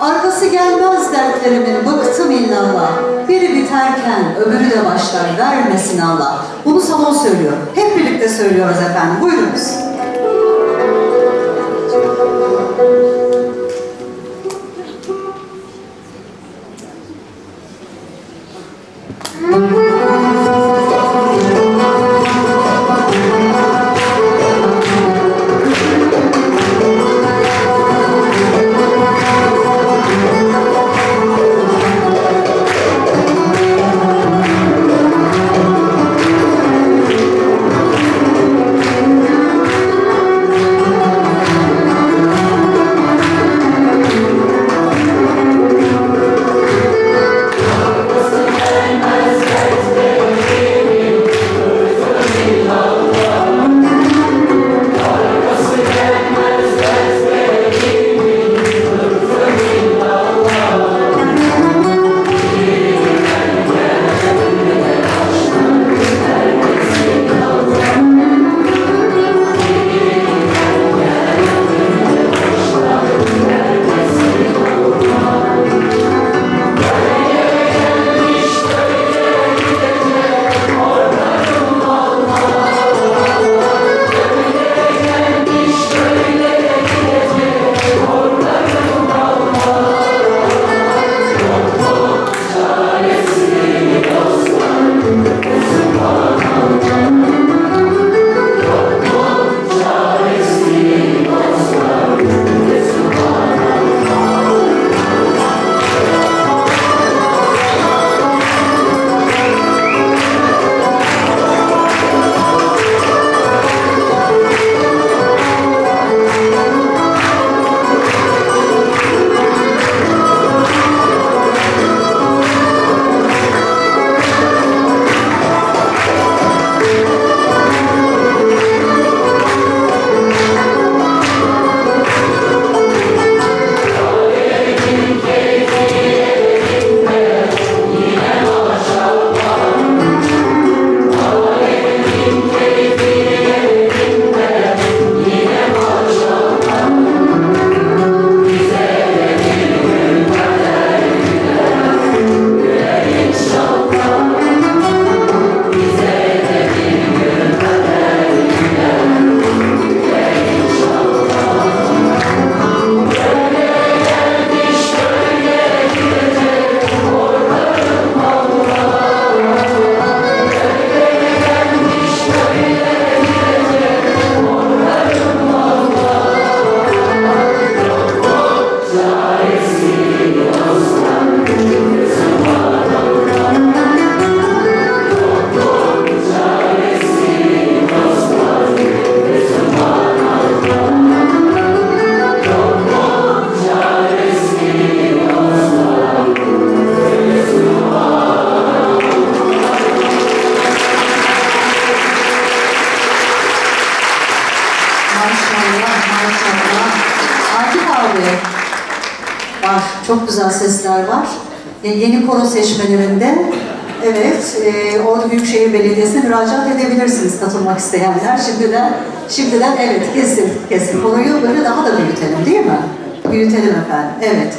Arkası gelmez dertlerimin bıktım illallah. Biri biterken öbürü de başlar vermesin Allah. Bunu salon söylüyor. Hep birlikte söylüyoruz efendim. Buyurunuz. Akif abi, var, çok güzel sesler var. Yeni koro seçmelerinde, evet, e, Ordu Büyükşehir Belediyesi'ne müracaat edebilirsiniz katılmak isteyenler. Şimdiden, şimdiden evet, kesin, kesin. Koroyu böyle daha da büyütelim değil mi? Büyütelim efendim, evet.